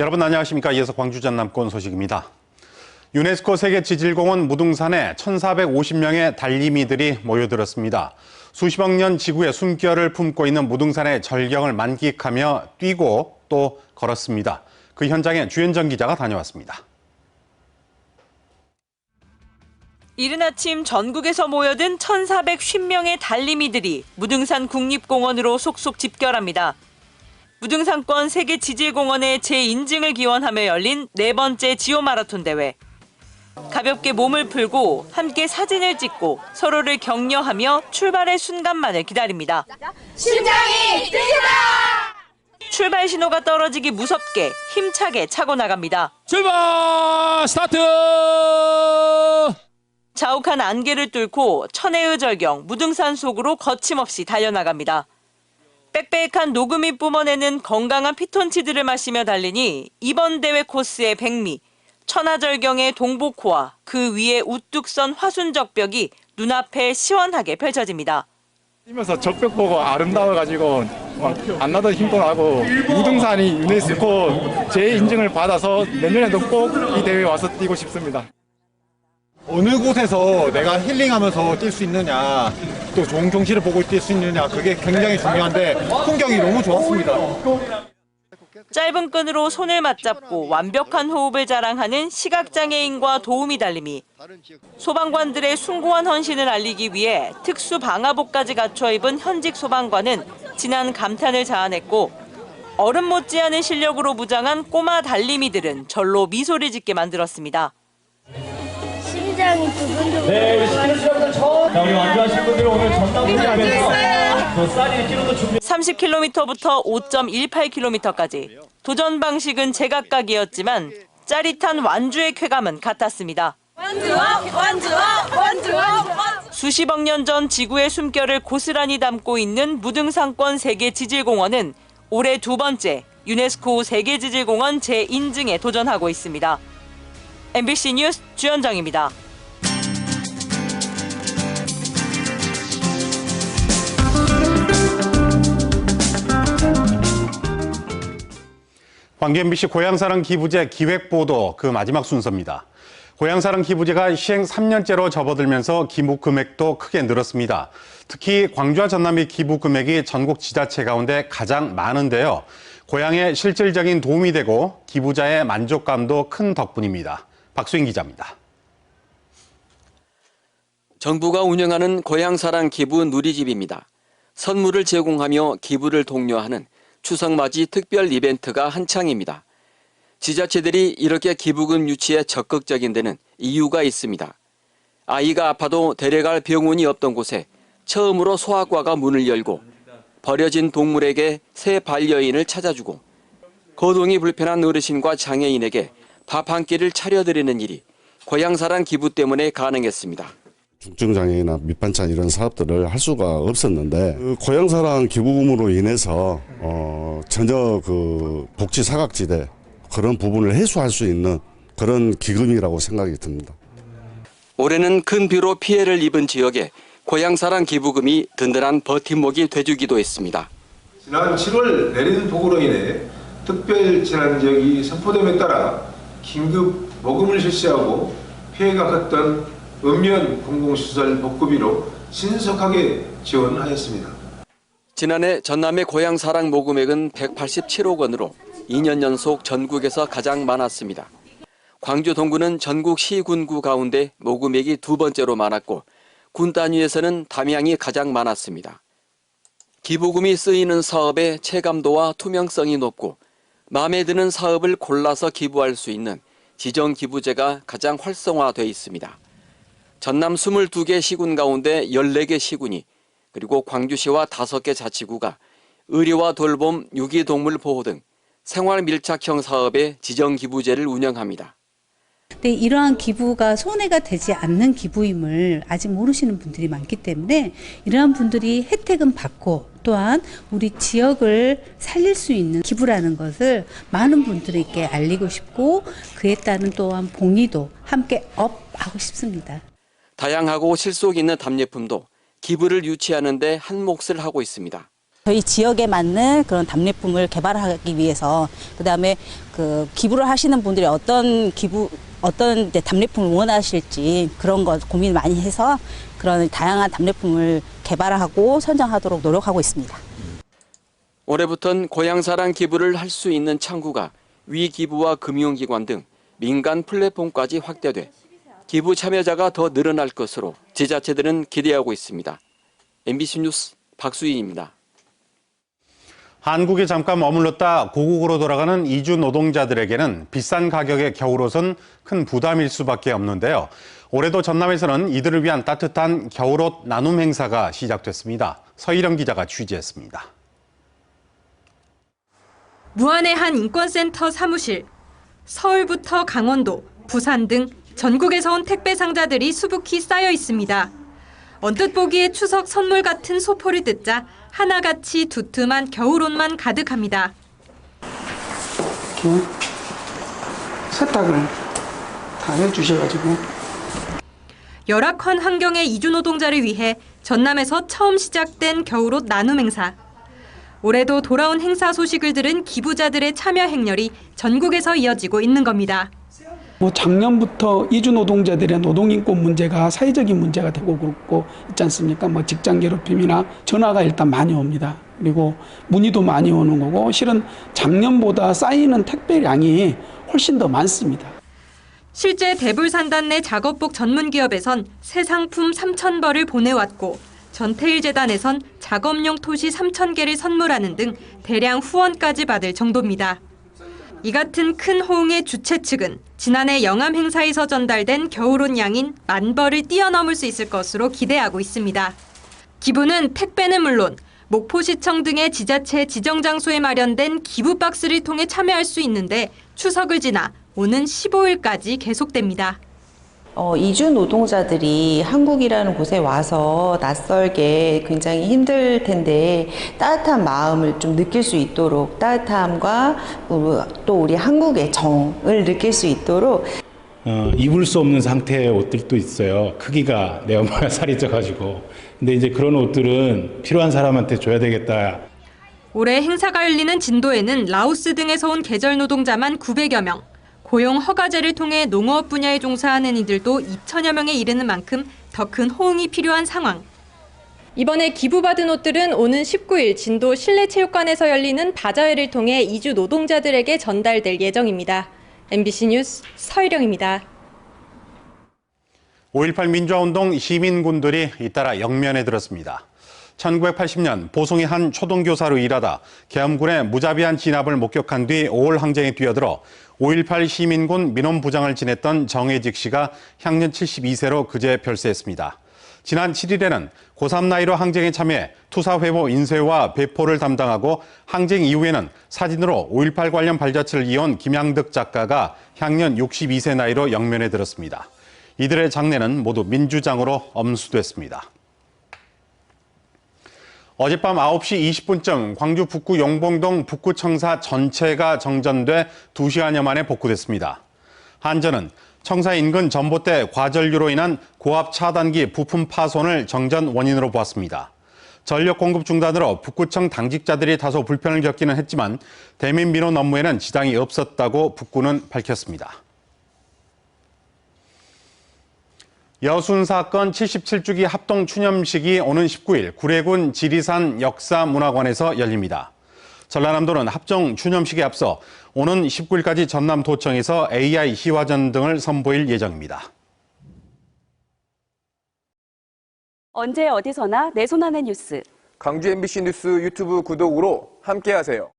여러분 안녕하십니까. 이어서 광주 전남권 소식입니다. 유네스코 세계지질공원 무등산에 1,450명의 달리미들이 모여들었습니다. 수십억 년 지구의 숨결을 품고 있는 무등산의 절경을 만끽하며 뛰고 또 걸었습니다. 그 현장에 주현정 기자가 다녀왔습니다. 이른 아침 전국에서 모여든 1,450명의 달리미들이 무등산 국립공원으로 속속 집결합니다. 무등산권 세계 지질공원의 재인증을 기원하며 열린 네 번째 지오 마라톤 대회. 가볍게 몸을 풀고 함께 사진을 찍고 서로를 격려하며 출발의 순간만을 기다립니다. 심장이 뛰다! 출발 신호가 떨어지기 무섭게 힘차게 차고 나갑니다. 출발 스타트 자욱한 안개를 뚫고 천혜의 절경 무등산 속으로 거침없이 달려나갑니다. 빽빽한 녹음이 뿜어내는 건강한 피톤치드를 마시며 달리니 이번 대회 코스의 백미, 천하절경의 동복호와 그 위에 우뚝 선 화순적벽이 눈앞에 시원하게 펼쳐집니다. 뛰면서 적벽 보고 아름다워가지고 막안 나던 힘도 나고 무등산이 유네스코 재인증을 받아서 내년에도 꼭 이 대회에 와서 뛰고 싶습니다. 어느 곳에서 내가 힐링하면서 뛸 수 있느냐, 또 좋은 경치를 보고 뛸 수 있느냐, 그게 굉장히 중요한데 풍경이 너무 좋았습니다. 짧은 끈으로 손을 맞잡고 완벽한 호흡을 자랑하는 시각장애인과 도우미 달림이 소방관들의 숭고한 헌신을 알리기 위해 특수 방화복까지 갖춰 입은 현직 소방관은 지난 감탄을 자아냈고 어른 못지않은 실력으로 무장한 꼬마 달리미들은 절로 미소를 짓게 만들었습니다. 네 우리 시청자분들 처음 자 우리 완주하신 분들 오늘 전남 훈련에서 또 쌀이 키로도 준비 30km부터 5.18km까지 도전 방식은 제각각이었지만 짜릿한 완주의 쾌감은 같았습니다. 완주업, 완주업, 완주업. 수십억 년 전 지구의 숨결을 고스란히 담고 있는 무등산권 세계지질공원은 올해 두 번째 유네스코 세계지질공원 재인증에 도전하고 있습니다. MBC 뉴스 주현정입니다. 광주 MBC 고향사랑 기부제 기획보도 그 마지막 순서입니다. 고향사랑 기부제가 시행 3년째로 접어들면서 기부 금액도 크게 늘었습니다. 특히 광주와 전남의 기부 금액이 전국 지자체 가운데 가장 많은데요. 고향에 실질적인 도움이 되고 기부자의 만족감도 큰 덕분입니다. 박수인 기자입니다. 정부가 운영하는 고향사랑 기부 누리집입니다. 선물을 제공하며 기부를 독려하는 추석 맞이 특별 이벤트가 한창입니다. 지자체들이 이렇게 기부금 유치에 적극적인 데는 이유가 있습니다. 아이가 아파도 데려갈 병원이 없던 곳에 처음으로 소아과가 문을 열고 버려진 동물에게 새 반려인을 찾아주고 거동이 불편한 어르신과 장애인에게 밥 한 끼를 차려드리는 일이 고향사랑 기부 때문에 가능했습니다. 중증장애나 밑반찬 이런 사업들을 할 수가 없었는데 그 고향사랑 기부금으로 인해서 어 전혀 그 복지 사각지대 그런 부분을 해소할 수 있는 그런 기금이라고 생각이 듭니다. 올해는 큰 비로 피해를 입은 지역에 고향사랑 기부금이 든든한 버팀목이 돼주기도 했습니다. 지난 7월 내리는 폭우로 인해 특별 재난 지역이 선포됨에 따라 긴급 모금을 실시하고 피해가 컸던 읍면 공공시설 복구비로 신속하게 지원하였습니다. 지난해 전남의 고향사랑 모금액은 187억 원으로 2년 연속 전국에서 가장 많았습니다. 광주 동구는 전국 시군구 가운데 모금액이 두 번째로 많았고 군 단위에서는 담양이 가장 많았습니다. 기부금이 쓰이는 사업의 체감도와 투명성이 높고 마음에 드는 사업을 골라서 기부할 수 있는 지정 기부제가 가장 활성화돼 있습니다. 전남 22개 시군 가운데 14개 시군이 그리고 광주시와 5개 자치구가 의료와 돌봄, 유기동물 보호 등 생활 밀착형 사업의 지정 기부제를 운영합니다. 근데 이러한 기부가 손해가 되지 않는 기부임을 아직 모르시는 분들이 많기 때문에 이러한 분들이 혜택은 받고 또한 우리 지역을 살릴 수 있는 기부라는 것을 많은 분들에게 알리고 싶고 그에 따른 또한 봉의도 함께 업 하고 싶습니다. 다양하고 실속 있는 답례품도 기부를 유치하는 데 한 몫을 하고 있습니다. 저희 지역에 맞는 그런 답례품을 개발하기 위해서 그다음에 그 기부를 하시는 분들이 어떤 기부 어떤 답례품을 원하실지 그런 거 고민 많이 해서 그런 다양한 답례품을 개발하고 선정하도록 노력하고 있습니다. 올해부터는 고향사랑 기부를 할 수 있는 창구가 위기부와 금융기관 등 민간 플랫폼까지 확대돼 기부 참여자가 더 늘어날 것으로 지자체들은 기대하고 있습니다. MBC 뉴스 박수희입니다. 한국에 잠깐 머물렀다 고국으로 돌아가는 이주 노동자들에게는 비싼 가격의 겨울옷은 큰 부담일 수밖에 없는데요. 올해도 전남에서는 이들을 위한 따뜻한 겨울옷 나눔 행사가 시작됐습니다. 서희령 기자가 취재했습니다. 무안의 한 인권센터 사무실. 서울부터 강원도, 부산 등 전국에서 온 택배 상자들이 수북히 쌓여 있습니다. 언뜻 보기에 추석 선물 같은 소포를 듣자 하나같이 두툼한 겨울옷만 가득합니다. 이렇게 세탁을 다 해주셔가지고 열악한 환경의 이주 노동자를 위해 전남에서 처음 시작된 겨울옷 나눔 행사. 올해도 돌아온 행사 소식을 들은 기부자들의 참여 행렬이 전국에서 이어지고 있는 겁니다. 뭐 작년부터 이주 노동자들의 노동인권 문제가 사회적인 문제가 되고 그렇고 있지 않습니까? 뭐 직장 괴롭힘이나 전화가 일단 많이 옵니다. 그리고 문의도 많이 오는 거고 실은 작년보다 쌓이는 택배량이 훨씬 더 많습니다. 실제 대불산단 내 작업복 전문 기업에선 새 상품 3천 벌을 보내왔고 전태일 재단에선 작업용 토시 3천 개를 선물하는 등 대량 후원까지 받을 정도입니다. 이 같은 큰 호응의 주최 측은 지난해 영암 행사에서 전달된 겨울옷 양인 만 벌을 뛰어넘을 수 있을 것으로 기대하고 있습니다. 기부는 택배는 물론 목포시청 등의 지자체 지정 장소에 마련된 기부 박스를 통해 참여할 수 있는데 추석을 지나 오는 15일까지 계속됩니다. 어, 이주 노동자들이 한국이라는 곳에 와서 낯설게 굉장히 힘들 텐데 따뜻한 마음을 좀 느낄 수 있도록 따뜻함과 또 우리 한국의 정을 느낄 수 있도록 어, 입을 수 없는 상태의 옷들도 있어요. 크기가 내 엄마가 살이 쪄가지고. 근데 이제 그런 옷들은 필요한 사람한테 줘야 되겠다. 올해 행사가 열리는 진도에는 라오스 등에서 온 계절 노동자만 900여 명, 고용 허가제를 통해 농업 분야에 종사하는 이들도 2천여 명에 이르는 만큼 더 큰 호응이 필요한 상황. 이번에 기부받은 옷들은 오는 19일 진도 실내체육관에서 열리는 바자회를 통해 이주 노동자들에게 전달될 예정입니다. MBC 뉴스 서희령입니다. 5.18 민주화운동 시민군들이 잇따라 영면에 들었습니다. 1980년 보송의 한 초등교사로 일하다 계엄군의 무자비한 진압을 목격한 뒤 5월 항쟁에 뛰어들어 5.18 시민군 민원부장을 지냈던 정혜직 씨가 향년 72세로 그제 별세했습니다. 지난 7일에는 고3 나이로 항쟁에 참여해 투사회보 인쇄와 배포를 담당하고 항쟁 이후에는 사진으로 5.18 관련 발자취를 이어온 김양득 작가가 향년 62세 나이로 영면에 들었습니다. 이들의 장례는 모두 민주장으로 엄수됐습니다. 어젯밤 9시 20분쯤 광주 북구 용봉동 북구청사 전체가 정전돼 2시간여 만에 복구됐습니다. 한전은 청사 인근 전봇대 과전류로 인한 고압 차단기 부품 파손을 정전 원인으로 보았습니다. 전력 공급 중단으로 북구청 당직자들이 다소 불편을 겪기는 했지만 대민 민원 업무에는 지장이 없었다고 북구는 밝혔습니다. 여순 사건 77주기 합동 추념식이 오는 19일 구례군 지리산 역사문화관에서 열립니다. 전라남도는 합정 추념식에 앞서 오는 19일까지 전남도청에서 AI 희화전 등을 선보일 예정입니다. 언제 어디서나 내 손 안의 뉴스. 광주 MBC 뉴스 유튜브 구독으로 함께하세요.